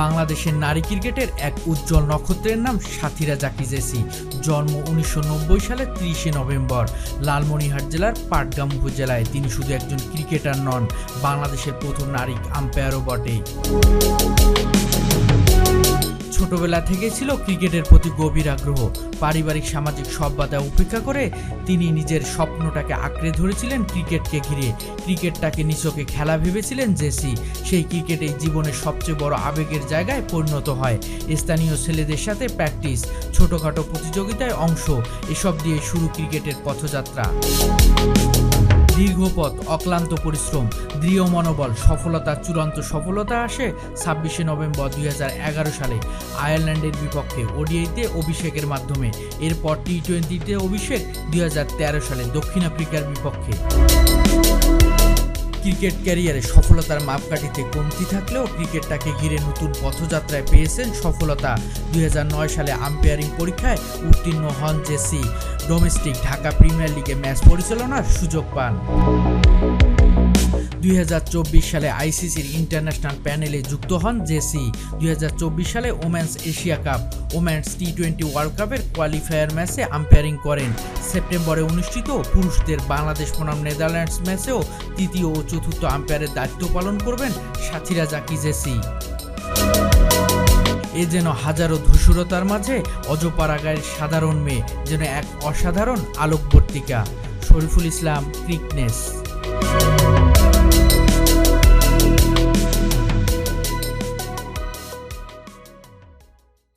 বাংলাদেশের নারী ক্রিকেটের এক উজ্জ্বল নক্ষত্রের নাম সাথীরা জাকি জেসি জন্ম উনিশশো সালে তিরিশে নভেম্বর। লালমনিহাট জেলার পাটগাম উপজেলায় তিনি শুধু একজন ক্রিকেটার নন, বাংলাদেশের প্রথম নারী আম্পায়ারও বটে ছোটবেলা থেকে ছিল ক্রিকেটের প্রতি গভীর আগ্রহ। পারিবারিক সামাজিক সব বাধা উপেক্ষা করে তিনি নিজের স্বপ্নটাকে আঁকড়ে ধরেছিলেন ক্রিকেটকে ঘিরে। ক্রিকেটটাকে নিচকে খেলা ভেবেছিলেন জেসি। সেই ক্রিকেটেই জীবনের সবচেয়ে বড় আবেগের জায়গায় পরিণত হয়। স্থানীয় ছেলেদের সাথে প্র্যাকটিস, ছোটোখাটো প্রতিযোগিতায় অংশ, এসব দিয়ে শুরু ক্রিকেটের পথযাত্রা। দীর্ঘ পথ অক্লান্ত পরিশ্রম, দৃঢ় মনোবল, সফলতা, চূড়ান্ত সফলতা আসে ছাব্বিশে নভেম্বর দুই হাজার এগারো সালে। আয়ারল্যান্ডের বিপক্ষে ওডিআইতে অভিষেকের মাধ্যমে, এরপর টি টোয়েন্টিতে অভিষেক দুই হাজার তেরো সালে দক্ষিণ আফ্রিকার বিপক্ষে। ক্রিকেট ক্যারিয়ারে সফলতার মাপকাঠিতে কমতি থাকলেও ক্রিকেটটাকে ঘিরে নতুন পথযাত্রায় পেয়েছেন সফলতা। দুই হাজার নয় সালে আম্পায়ারিং পরীক্ষায় উত্তীর্ণ হন জেসি। ডোমেস্টিক ঢাকা প্রিমিয়ার লিগে ম্যাচ পরিচালনার সুযোগ পান। দুই হাজার চব্বিশ সালে আইসিসির ইন্টারন্যাশনাল প্যানেলে যুক্ত হন জেসি। দুই হাজার চব্বিশ সালে women's Asia cup women's T twenty world কাপের কোয়ালিফায়ার ম্যাচে আম্পায়ারিং করেন। সেপ্টেম্বরে অনুষ্ঠিত পুরুষদের বাংলাদেশ বনাম নেদারল্যান্ডস ম্যাচেও তৃতীয় ও চতুর্থ আম্পায়ারের দায়িত্ব পালন করবেন সাথীরা জাকি জেসি। এ যেন হাজারো ধূসরতার মাঝে অজপাড়া গায়ের সাধারণ মেয়ে, যেন এক অসাধারণ আলোকবর্তিকা। শরীফুল ইসলাম, ক্রিকনেস।